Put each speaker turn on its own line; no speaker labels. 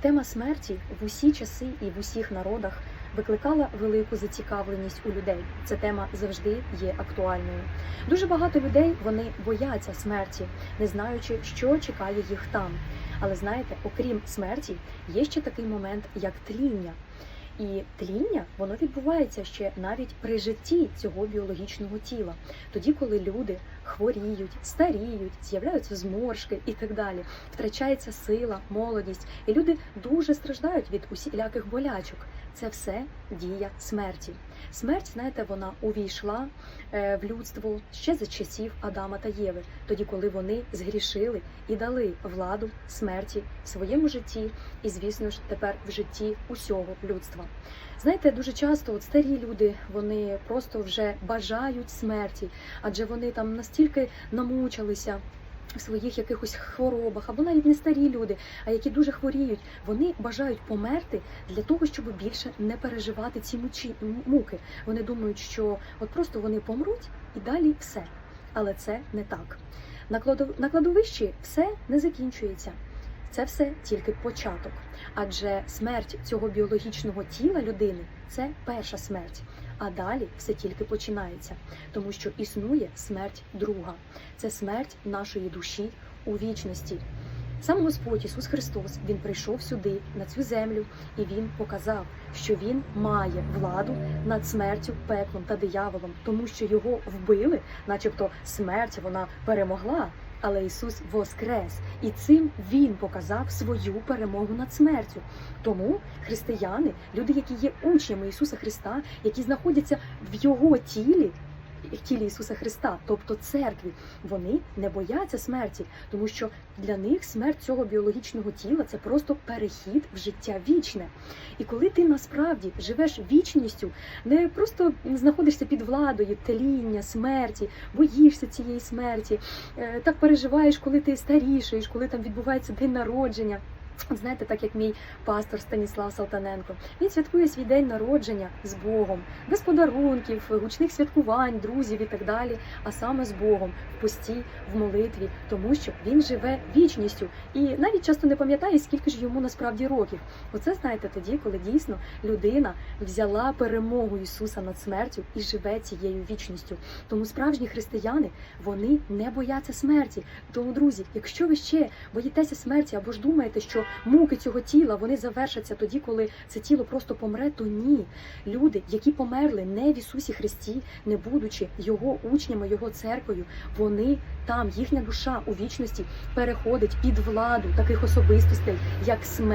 Тема смерті в усі часи і в усіх народах викликала велику зацікавленість у людей. Ця тема завжди є актуальною. Дуже багато людей вони бояться смерті, не знаючи, що чекає їх там. Але знаєте, окрім смерті, є ще такий момент, як тління. І тління воно відбувається ще навіть при житті цього біологічного тіла, тоді, коли люди хворіють, старіють, з'являються зморшки і так далі, втрачається сила, молодість, і люди дуже страждають від усіляких болячок. Це все дія смерті. Смерть, знаєте, вона увійшла е, в людство ще за часів Адама та Єви, тоді, коли вони згрішили і дали владу смерті в своєму житті, і, звісно ж, тепер в житті усього людства. Знаєте, дуже часто от старі люди вони просто вже бажають смерті, адже вони там настільки намучилися. В своїх якихось хворобах, або навіть не старі люди, а які дуже хворіють, вони бажають померти для того, щоб більше не переживати ці мучі, муки. Вони думають, що от просто вони помруть і далі все. Але це не так. На кладовищі все не закінчується. Це все тільки початок. Адже смерть цього біологічного тіла людини це перша смерть. А далі все тільки починається, тому що існує смерть друга. Це смерть нашої душі у вічності. Сам Господь Ісус Христос Він прийшов сюди, на цю землю, і Він показав, що Він має владу над смертю, пеклом та дияволом, тому що його вбили, начебто смерть вона перемогла. Але Ісус воскрес, і цим Він показав свою перемогу над смертю. Тому християни, люди, які є учнями Ісуса Христа, які знаходяться в Його тілі, в тілі Ісуса Христа, тобто церкві, вони не бояться смерті, тому що для них смерть цього біологічного тіла це просто перехід в життя вічне. І коли ти насправді живеш вічністю, не просто знаходишся під владою тління, смерті, боїшся цієї смерті, е, так переживаєш, коли ти старішаєш, коли там відбувається день народження. Знаєте, так як мій пастор Станіслав Салтаненко, він святкує свій день народження з Богом, без подарунків, гучних святкувань, друзів і так далі, а саме з Богом в пості, в молитві, тому що він живе вічністю і навіть часто не пам'ятає, скільки ж йому насправді років. Оце знаєте тоді, коли дійсно людина взяла перемогу Ісуса над смертю і живе цією вічністю. Тому справжні християни вони не бояться смерті. Тому, друзі, якщо ви ще боїтеся смерті або ж думаєте, що муки цього тіла вони завершаться тоді, коли це тіло просто помре, то ні. Люди, які померли не в Ісусі Христі, не будучи Його учнями, Його церквою, вони там, їхня душа у вічності переходить під владу таких особистостей, як смерть.